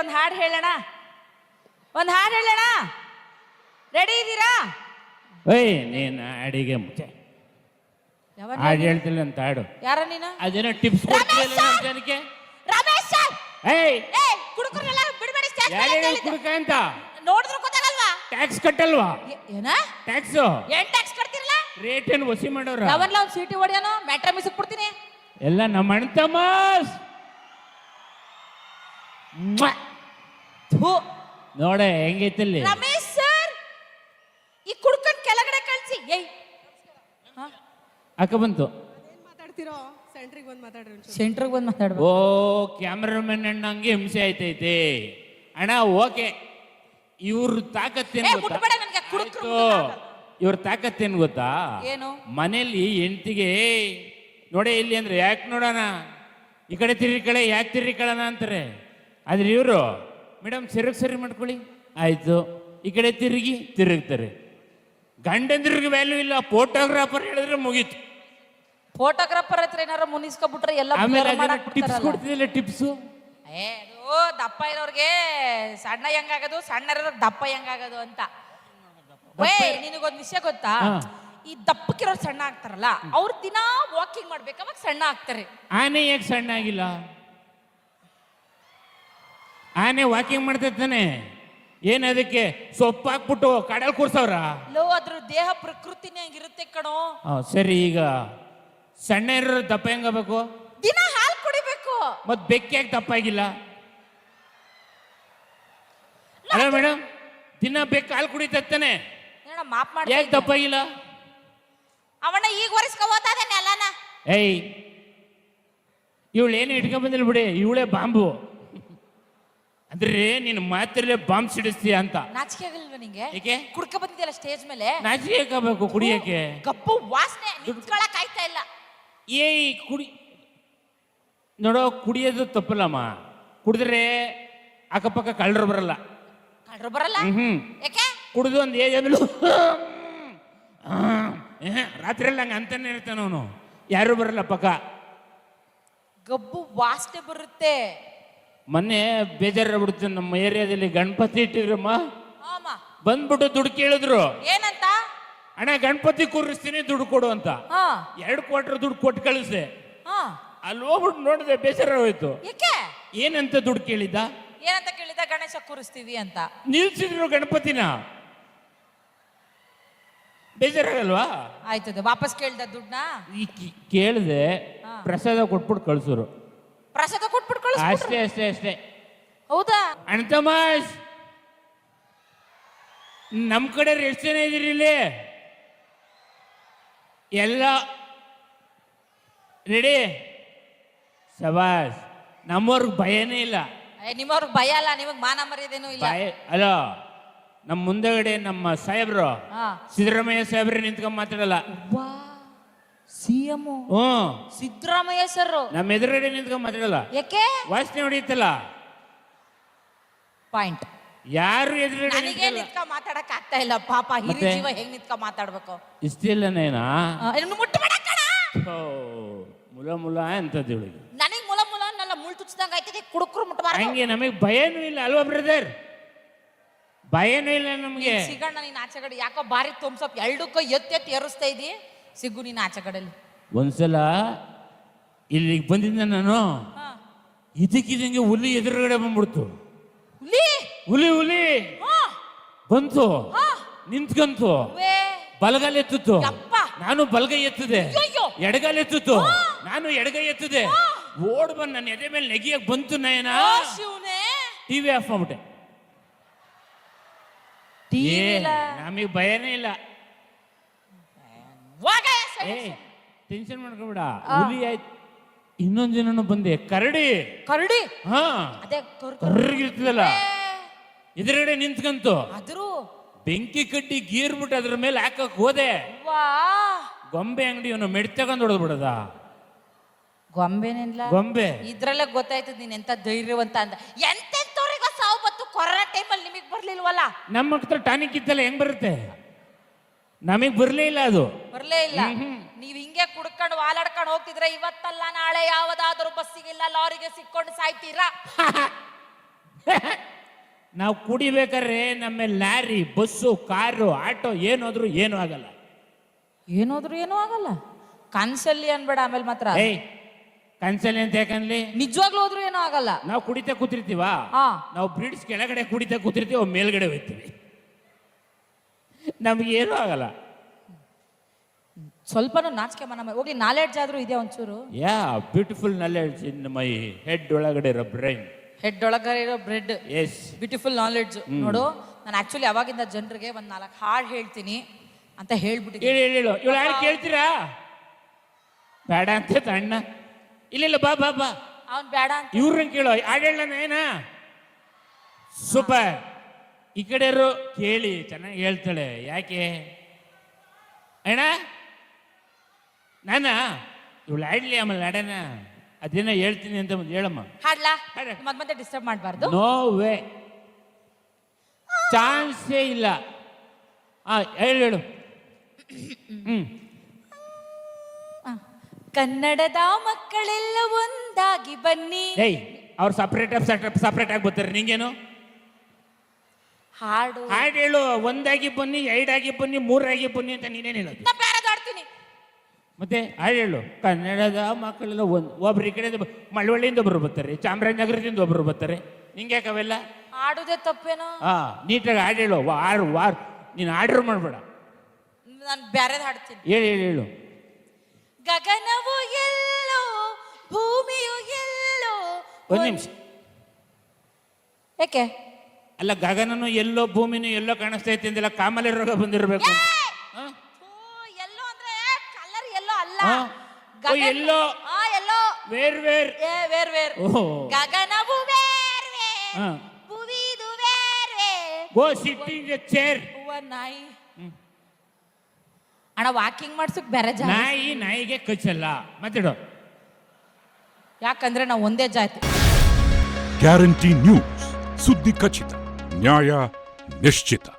ಒಂದು ಹಾಡು ಹೇಳೋಣ. ಒಂದು ಹಾಡು ಹೇಳೋಣ. ರೆಡಿ ಇದ್ದೀರಾ? ಏಯ್ ನೀನು ಅಡಿಗೆ ಮುಂಚೆ ಹಾಡು ಹೇಳ್ತಿಲ್ಲ ಅಂತ ಹಾಡು. ಯಾರ ನೀನು? ಅದೇನೋ ಟಿಪ್ಸ್ ಕೊಡ್ತಿಲ್ಲ ಜನಕ್ಕೆ? ರಮೇಶ್ ಸರ್! ಏಯ್! ಏಯ್ ಕುಡುಕರಲ್ಲ ಬಿಡಬೇಡಿ ಸ್ಟೇಜ್ ಮೇಲೆ. ಕುಡ್ಕ ಅಂತ? ನೋಡಿದ್ರು ಗೊತ್ತಾಗಲ್ವಾ? ಟ್ಯಾಕ್ಸ್ ಕಟ್ಟಲ್ವಾ? ಏನ? ಟ್ಯಾಕ್ಸ್ ಏನ್ ಟ್ಯಾಕ್ಸ್ ಕಟ್ತಿರಲ್ಲ? ರೇಟ್ ಏನು ವಸಿ ಮಾಡೋರು? ಯಾವನ್ಲ ಒಂದು ಸೀಟಿ ಹೊಡೆಯೋನು? ಮ್ಯಾಟ್ರ ಮಿಸಕ್ ಕೊಡ್ತೀನಿ ಎಲ್ಲ ನಮ್ಮ ಅಣ್ಣ ತಮ್ಮಸ್ ಥು. ನೋಡ ಹೆಂಗೈತಲ್ಲಿ? ರಮೇಶ್ ಸರ್ ಈ ಕುಡ್ಕೊಂಡ್ ಕೆಳಗಡೆ ಕಳ್ಸಿ. ಏಯ್. ಹಾ? ಅಕ್ಕ ಬಂತು. ಏನ್ ಮಾತಾಡ್ತಿರೋ? ಸೆಂಟ್ರಿಗೆ ಬಂದು ಮಾತಾಡ್ರಿ ಒಂಚೂರು. ಸೆಂಟ್ರಿಗೆ ಬಂದು ಮಾತಾಡ್ಬೇಕು. ಓ ಕ್ಯಾಮ್ರಾಮನ್ ಅಣ್ಣಂಗೆ ಹಿಂಸೆ ಆಯ್ತೈತೆ. ಅಣ್ಣ ಓಕೆ. ಇವ್ರ ತಾಕತ್ತೇನು ಏ, ಗೊತ್ತಾ? ಮುಟ್ಬೇಡ ನನ್ಗೆ, ಕುಡುಕ್ರು ಆಯ್ತು. ಇವ್ರ ತಾಕತ್ತೇನು ಗೊತ್ತಾ? ಏನು? ಮನೇಲಿ ಹೆಂಡತಿಗೆ ನೋಡೇ ಇಲ್ಲಿ ಅಂದ್ರೆ ಯಾಕೆ ನೋಡೋಣ? ಈ ಕಡೆ ತಿರ್ಗಿ ಕಡೆ ಯಾಕೆ ತಿರ್ಗಿ ಕಳೋಣ ಅಂತಾರೆ. ಆದ್ರೆ ಇವರು ಮೇಡಮ್ ಸೆರಗ್ ಸರಿ ಮಾಡ್ಕೊಳ್ಳಿ. ಆಯ್ತು. ಈ ಕಡೆ ತಿರುಗಿ ತಿರುಗ್ತಾರೆ. ಗಂಡಂದ್ರಿಗೆ ವ್ಯಾಲ್ಯೂ ಇಲ್ಲ ಫೋಟೋಗ್ರಾಫರ್ ಹೇಳಿದ್ರೆ ಮುಗೀತು. ಫೋಟೋಗ್ರಾಫರ್ ಹತ್ರ ಏನಾರ ಮುನಿಸ್ಕೊಬಿಟ್ರೆ ಎಲ್ಲ ಆಮೇಲೆ ಟಿಪ್ಸ್. ಕೊಡ್ತಿದ್ದಿಲ್ಲ ಟಿಪ್ಸು ಏ ಅದು ದಪ್ಪ ಇರೋರ್ಗೆ ಸಣ್ಣ ಹೆಂಗಾಗೋದು ಸಣ್ಣ ಇರೋರ್ಗೆ ದಪ್ಪ ಹೆಂಗಾಗೋದು ಅಂತ. ವೇ ನಿನಗೊಂದ್ ವಿಷಯ ಗೊತ್ತಾ. ಈ ದಪ್ಪಕ್ಕಿರೋರು ಸಣ್ಣ ಆಗ್ತಾರಲ್ಲ ಅವ್ರು ದಿನಾ ವಾಕಿಂಗ್ ಮಾಡ್ಬೇಕು ಅವಾಗ ಸಣ್ಣ ಆಗ್ತಾರೆ. ಆನೆ ಯಾಕೆ ಸಣ್ಣ ಆಗಿಲ್ಲ? ಆನೆ ವಾಕಿಂಗ್ ಮಾಡ್ತಿರ್ತಾನೆ. ಏನ್ ಅದಕ್ಕೆ? ಸೊಪ್ಪು ಹಾಕ್ಬಿಟ್ಟು ಕಡಲ್ ಕೂರ್ಸವ್ರ? ಲೋ ಅದ್ರ ದೇಹ ಪ್ರಕೃತಿನೇ ಹಂಗಿರುತ್ತೆ ಕಣೋ. ಸರಿ ಈಗ ಸಣ್ಣ ಇರೋರು ದಪ್ಪ ಹೆಂಗಬೇಕು? ದಿನ ಹಾಲು ಕುಡಿಬೇಕು. ಮತ್ ಬೆಕ್ಕಿಯಾಗಿ ದಪ್ಪ ಆಗಿಲ್ಲ ಅಲ್ಲ ಮೇಡಮ್ ದಿನ ಬೆಕ್ಕ ಹಾಲು ಕುಡಿತಾನೆ ಏನೋ ಮಾಪ್ ಮಾಡಿ ಯಾಕೆ ದಪ್ಪ ಆಗಿಲ್ಲ ಅವನ ಈಗ ಒರೆಸ್ಕೋತಾನೆ ಅಲ್ಲ ಅಲ್ಲನ? ಏಯ್ ಇವಳು ಏನು ಇಟ್ಕೊಂಡ್ ಬಂದಿಲ್ಲ ಬಿಡಿ? ಇವಳೇ ಬಾಂಬು. ಅಂದ್ರೆ ನೀನು ಮಾತ್ರಲ್ಲೇ ಬಾಂಬ್ ಸಿಡಿಸ್ತೀಯ ಅಂತ. ನಾಚಿಕೆ ಆಗಲ್ವ ನಿಂಗೆ? ಏಕೆ? ಕುಡ್ಕ ಬಂದಿದ್ಯಲ್ಲ ಸ್ಟೇಜ್ ಮೇಲೆ? ನಾಚಿಕೆ ಹಾಕಬೇಕು ಕುಡಿಯಕ್ಕೆ ಕಪ್ಪು ವಾಸನೆ ನಿಂತ್ಕೊಳಕ್ ಆಯ್ತಾ ಇಲ್ಲ. ಏಯ್ ಕುಡಿ. ನೋಡೋ ಕುಡಿಯೋದು ತಪ್ಪಲ್ಲಮ್ಮ. ಕುಡಿದ್ರೆ ಅಕ್ಕಪಕ್ಕ ಕಳ್ಳರು ಬರಲ್ಲ. ಕಳ್ಳರು ಬರಲ್ಲ? ಹ್ಮ್ ಯಾಕೆ? ಕುಡಿದು ಒಂದು ಏಜ್ ಆದ್ಮೇಲೆ ರಾತ್ರಿ ಎಲ್ಲ ಹಂಗೆ ಅಂತಾನೆ ಇರ್ತಾನೆ ಅವನು. ಯಾರು ಬರಲ್ಲ ಪಕ್ಕ. ಗಬ್ಬು ವಾಸನೆ ಬರುತ್ತೆ. ಮೊನ್ನೆ ಬೇಜಾರಾಗ್ಬಿಡ್ತು. ನಮ್ಮ ಏರಿಯಾದಲ್ಲಿ ಗಣಪತಿ ಇಟ್ಟಿದ್ರಮ್ಮ. ಆಮ. ಬಂದ್ಬಿಟ್ಟು ದುಡ್ಡು ಕೇಳಿದ್ರು. ಏನಂತ? ಅಣ್ಣ ಗಣಪತಿ ಕೂರಿಸ್ತೀನಿ ದುಡ್ಡು ಕೊಡು ಅಂತ. ಹಾ. ಎರಡು ಕ್ವಾರ್ಟರ್ ದುಡ್ಡು ಕೊಟ್ಟು ಕಳಿಸೆ. ಹಾ. ಅಲ್ಲಿ ಹೋಗ್ಬಿಟ್ಟು ನೋಡಿದೆ ಬೇಜಾರ ಹೋಯ್ತು ಯಾಕೆ? ಏನಂತ ದುಡ್ಡು ಕೇಳಿದ್ದ? ಏನಂತ ಕೇಳಿದ ಗಣೇಶ ಕೂರಿಸ್ತೀವಿ ಅಂತ. ನಿಲ್ಸಿದ್ರು ಗಣಪತಿನ. ಬೇಜಾರಾಗಲ್ವಾ? ಆಯ್ತದ ವಾಪಸ್ ಕೇಳ್ದ ದುಡ್ಡನ್ನ? ಈ ಕೇಳ್ದೆ. ಪ್ರಸಾದ ಕೊಟ್ಬಿಟ್ಟು ಕಳ್ಸೋರು. ಪ್ರಸಾದ ಕೊಟ್ಬಿಟ್ಟು ಅಷ್ಟೇ ಅಷ್ಟೇ ಅಷ್ಟೇ. ಹೌದಾ? ಅಣ್ತಮಾಸ್ ನಮ್ ಕಡೆ ಎಷ್ಟು ಜನ ಇದೀರಿ ಇಲ್ಲಿ? ಎಲ್ಲ ರೆಡಿ ಸಬಾಸ್ ನಮ್ಮವ್ರಿಗೆ ಭಯನೇ ಇಲ್ಲ. ಏ, ನಿಮ್ಮವ್ರಿಗೆ ಭಯ ಅಲ್ಲ ನಿಮಗ್ ಮಾನ ಮರ್ಯಾದೇನು ಇಲ್ಲ. ಭಯ ಅಲೋ ನಮ್ಮ ಮುಂದೆಗಡೆ ನಮ್ಮ ಸಾಹೇಬ್ರು ಹಾ. ಸಿದ್ದರಾಮಯ್ಯ ಸಾಹೇಬ್ರೆ ನಿಂತ್ಕೊಂಡ್ ಮಾತಾಡಲ್ಲ. ವಾ ಸಿ ಎಂ ಹ್ಞೂ. ಸಿದ್ದರಾಮಯ್ಯ ಸರ್ ನಮ್ಮ ಎದುರುಗಡೆ ನಿಂತ್ಕೊಂಡ್ ಮಾತಾಡಲ್ಲ? ಯಾಕೆ? ವಾಸನೆ ಹೊಡಿಯುತ್ತಲ್ಲ? ಪಾಯಿಂಟ್. ಯಾರು ಎದುರುಗಡೆ ನನಗೆ ನಿಂತ್ಕಲ್ಲ ನಿಂತ್ಕ ಮಾತಾಡಕ್ ಆಗ್ತಾ ಇಲ್ಲ. ಪಾಪ ಹಿರಿ ಮತ್ತೆ? ಜೀವ ಹೆಂಗ್ ನಿಂತ್ಕ ಮಾತಾಡ್ಬೇಕು? ಇಷ್ಟಿಲ್ಲನೇನಾ ಆ, ಇನ್ನು ಮುಟ್ಬೇಡ ಕಣ. ಓ, ಮುಲ ಮುಲ ಅಂತದ್ದು ಇವಳಿಗೆ. ನನಗ್ ಮುಲ ಮುಲ ಅನ್ನಲ್ಲ ಮುಳ್ ತುಚ್ಚಿದಂಗ ಆಯ್ತದೆ ಕುಡುಕ್ರು ಮುಟ್ಟಬಾರ ಹಂಗೆ ನಮಗೆ ಭಯನೂ ಇಲ್ಲ ಅಲ್ವಾ ಬ್ರದರ್ ಭಯನೂ ಇಲ್ಲ ನಮಗೆ. ಸಿಗಣ್ಣ ನೀನ್ ಆಚೆಗಡೆ ಯಾಕೋ ಬಾರಿ ತುಂಬ್ಸಪ್ ಎರಡಕ್ಕೂ ಎತ್ತೆತ್ತಿ ಎತ್ತಿ ಏರಿಸ್ತಾ ಇದೀ ಸಿಗು ಆಚೆ ಕಡೆಯಲ್ಲಿ ಒಂದ್ಸಲ ಇಲ್ಲಿಗೆ ಬಂದಿದ್ದೆ ನಾನು ಹಾ. ಇದಕ್ಕಿದಂಗೆ ಹುಲಿ ಎದುರುಗಡೆ ಬಂದ್ಬಿಡ್ತು. ಹುಲಿ? ಹುಲಿ ಹುಲಿ. ಹಾ, ಬಂತು. ಹಾ. ನಿಂತ್ಕಂತು. ಬಲಗಾಲ ಎತ್ತಿತ್ತು. ಯಪ್ಪ. ನಾನು ಬಲಗೈ ಎತ್ತಿದೆ. ಅಯ್ಯಯ್ಯೋ. ಎಡಗಾಲ ಎತ್ತಿತ್ತು. ನಾನು ಎಡಗೈ ಎತ್ತಿದೆ. ಓಡ್ ಬಂದ್ ನನ್ನ ಎದೆ ಮೇಲೆ ನೆಗಿಯಕ್ ಬಂತು ನಯನ. ಆ ಶಿವನೇ. ಟಿವಿ ಆಫ್ ಮಾಡ್ಬಿಟ್ಟೆ. ಏ ನಮಗೆ ಭಯನೇ ಇಲ್ಲ. ಏ ಟೆನ್ಷನ್ ಮಾಡ್ಕೊಬೇಡ. ಹುಲಿ ಆಯ್ತು ಇನ್ನೊಂದ್ ಜನನು ಬಂದೆ. ಕರಡಿ. ಕರಡಿ? ಹಾ. ಅದೇ ಕರ್ ಕರ್ರಿಗಿರ್ತದಲ್ಲ ಎದುರುಗಡೆ ನಿಂತ್ಕಂತು. ಅದ್ರು ಬೆಂಕಿ ಕಟ್ಟಿ ಗೀರ್ಬಿಟ್ಟು ಅದ್ರ ಮೇಲೆ ಹಾಕಕ್ ಹೋದೆ. ವಾ ಗೊಂಬೆ ಅಂಗಡಿಯವನು ಮೆಡ್ ತಗೊಂಡ್ ಹೊಡೆದ್ ಬಿಡದ. ಗೊಂಬೆನಿಲ್ಲ ಗೊಂಬೆ. ಇದ್ರಲ್ಲೇ ಗೊತ್ತಾಯ್ತದ ನೀನ್ ಎಂತ ಧೈರ್ಯವಂತ ಅಂದ. ಎಂತೆಂತವ್ರಿಗ ಸಾವು ಬತ್ತು ಕೊರೋನಾ ಟೈಮಲ್ಲಿ ನಿಮಗ್ ಬರ್ಲಿಲ್ವಲ್ಲ? ನಮ್ಮ ಹತ್ರ ಟಾನಿಕ್ ಇತ್ತಲ್ಲ ಹೆಂಗ್ ಬರುತ್ತೆ? ನಮಗ್ ಬರ್ಲೇ ಇಲ್ಲ ಅದು. ಬರ್ಲೇ ಇಲ್ಲ. ನೀವ್ ಹಿಂಗೆ ಕುಡ್ಕೊಂಡು ವಾಲಾಡ್ಕೊಂಡು ಹೋಗ್ತಿದ್ರೆ ಇವತ್ತಲ್ಲ ನಾಳೆ ಯಾವದಾದ್ರೂ ಬಸ್ಸಿಗಿಲ್ಲ ಲಾರಿಗೆ ಸಿಕ್ಕೊಂಡು ಸಾಯ್ತೀರಾ? ನಾವು ಕುಡಿಬೇಕಾದ್ರೆ ನಮ್ಮ ಲಾರಿ ಬಸ್ಸು ಕಾರು ಆಟೋ ಏನಾದ್ರೂ ಏನು ಆಗಲ್ಲ. ಏನಾದ್ರು ಏನೂ ಆಗಲ್ಲ. ಕನ್ಸಲ್ಲಿ ಅನ್ಬೇಡ ಆಮೇಲೆ ಮಾತ್ರ. ಏಯ್ ಕನ್ಸಲ್ಲಿ ಅಂತ ಯಾಕನ್ಲಿ ನಿಜವಾಗ್ಲೂ ಹೋದ್ರು ಏನೂ ಆಗಲ್ಲ. ನಾವು ಕುಡಿತಾ ಕೂತಿರ್ತೀವ? ಹಾ. ನಾವು ಬ್ರಿಡ್ಜ್ ಕೆಳಗಡೆ ಕುಡಿತಾ ಕೂತಿರ್ತೀವಿ ಅವ್ ಮೇಲ್ಗಡೆ ಹೋಗ್ತೀವಿ. ನಮ್ಗೆ ಏನೂ ಆಗಲ್ಲ. ಸ್ವಲ್ಪನೂ ನಾಚಿಕೆ ಮನ ಹೋಗ್ಲಿ ನಾಲೆಡ್ಜ್ ಆದ್ರೂ ಇದೆ ಒಂಚೂರು. Yeah beautiful knowledge in my head ಒಳಗಡೆ ಇರೋ ಬ್ರೈನ್ ಹೆಡ್ ಒಳಗಡೆ ಇರೋ ಬ್ರೆಡ್ ಎಸ್ ಬ್ಯೂಟಿಫುಲ್ ನಾಲೆಡ್ಜ್ ನೋಡು ನಾನು ಆಕ್ಚುಲಿ ಅವಾಗಿಂದ ಜನರಿಗೆ ಒಂದು ನಾಲ್ಕು ಹಾಡು ಹೇಳ್ತೀನಿ ಅಂತ ಹೇಳ್ಬಿಟ್ಟಿದ್ದೀನಿ. ಹೇಳಿ ಹೇಳಿ ಹೇಳು. ಇವಳು ಯಾರು ಕೇಳ್ತೀರಾ? ಬೇಡ ಅಂತ ಅಣ್ಣ. ಇಲ್ಲ ಇಲ್ಲ ಬಾ ಬಾ ಬಾ. ಅವ್ನು ಬೇಡ ಅಂತ. ಇವ್ರನ್ನ ಕೇಳೋ. ಹಾಡೇಳನ ಏನ? ಸೂಪರ್. ಈ ಕಡೆಯವರು ಕೇಳಿ ಚೆನ್ನಾಗಿ ಹೇಳ್ತಾಳೆ. ಯಾಕೆ? ಅಣ್ಣ ನಾನ? ಇವಳು ಆಡ್ಲಿ ಆಮೇಲೆ ಆಡೋಣ. ಅದೇನೋ ಹೇಳ್ತೀನಿ ಅಂತ ಒಂದು ಹೇಳಮ್ಮ. ಹಾಡ್ಲಾ? ಹಾಡು. ಮತ್ತೆ ಡಿಸ್ಟರ್ಬ್ ಮಾಡಬಾರ್ದು? ನೋ ವೇ ಚಾನ್ಸೇ ಇಲ್ಲ. ಆ ಹೇಳು ಹೇಳು. ಹ್ಮ್. ಕನ್ನಡದ ಮಕ್ಕಳೆಲ್ಲ ಒಂದಾಗಿ ಬನ್ನಿ. ಏಯ್ ಅವ್ರು ಸಪ್ರೇಟ್ ಸಪ್ರೇಟ್ ಆಗಿ ಬರ್ತಾರೆ. ನಿಂಗೇನು? ಹಾಡು. ಹಾಡು ಹೇಳು ಒಂದಾಗಿ ಬನ್ನಿ ಎರಡಾಗಿ ಬನ್ನಿ ಮೂರಾಗಿ ಬನ್ನಿ ಅಂತ ನೀನೇನು ಹೇಳೋದು. ನಾ ಬೇರೆ ಹಾಡ್ತೀನಿ ಮತ್ತೆ ಹಾಡು ಹೇಳು ಕನ್ನಡದ ಮಕ್ಕಳೆಲ್ಲ ಒಂದು ಒಬ್ರು ಈ ಕಡೆ ಮಳವಳ್ಳಿಯಿಂದ ಒಬ್ರು ಬರ್ತಾರೆ ಚಾಮರಾಜನಗರದಿಂದ ಒಬ್ರು ಬರ್ತಾರೆ. ನಿಂಗೆ ಯಾಕೆ ಅವೆಲ್ಲ? ಹಾಡುದೇ ತಪ್ಪೇನೋ? ಹಾ ನೀಟಾಗಿ ಹಾಡು ಹೇಳು ವಾರ್ ವಾರ್ ನೀನು ಆರ್ಡರ್ ಮಾಡಬೇಡ. ನಾನು ಬೇರೆದ್ ಹಾಡ್ತೀನಿ ಹೇಳು ಹೇಳು ಹೇಳು. ಗಗನವು ಎಲ್ಲೋ ಭೂಮಿಯು ಎಲ್ಲೋ ಒಂದು ನಿಮಿಷ. ಯಾಕೆ ಅಲ್ಲ ಗಗನನು ಎಲ್ಲೋ ಭೂಮಿನೂ ಎಲ್ಲೋ ಕಾಣಿಸ್ತಾ ಐತೆ ಅಂದಿಲ್ಲ ಕಾಮಲೆ ರೋಗ ಬಂದಿರಬೇಕು ಓ, ಎಲ್ಲೋ ಅಂದ್ರೆ ಕಲರ್ ಎಲ್ಲೋ ಅಲ್ಲ. ಹಾ? ಓ, ಗಗನ- ಎಲ್ಲೋ. ಆ ಎಲ್ಲೋ. Where where. ಏ ವೇರ್ ವೇರ್. ಓಹೋ. ಗಗನವು ಬೇರ್ ವೇರ್. ಹಾ. ಭುವಿದು ಬೇರ್ ವೇರ್. ಗೋ ಸಿಟ್ಟಿಂಗ್ ಚೇರ್ ಹೂವ ನಾಯಿ. ಅಣ್ಣ ವಾಕಿಂಗ್ ಮಾಡ್ಸಕ್ ಬೇರೆ ಜಾಗ. ನಾಯಿ ನಾಯಿಗೆ ಕಚ್ಚಲ್ಲ. ಮತ್ತಿಡು ಯಾಕಂದ್ರೆ ನಾವು ಒಂದೇ ಜಾತಿ. ಗ್ಯಾರಂಟಿ ನ್ಯೂಸ್ ಸುದ್ದಿ ಖಚಿತ. лісняя мещита.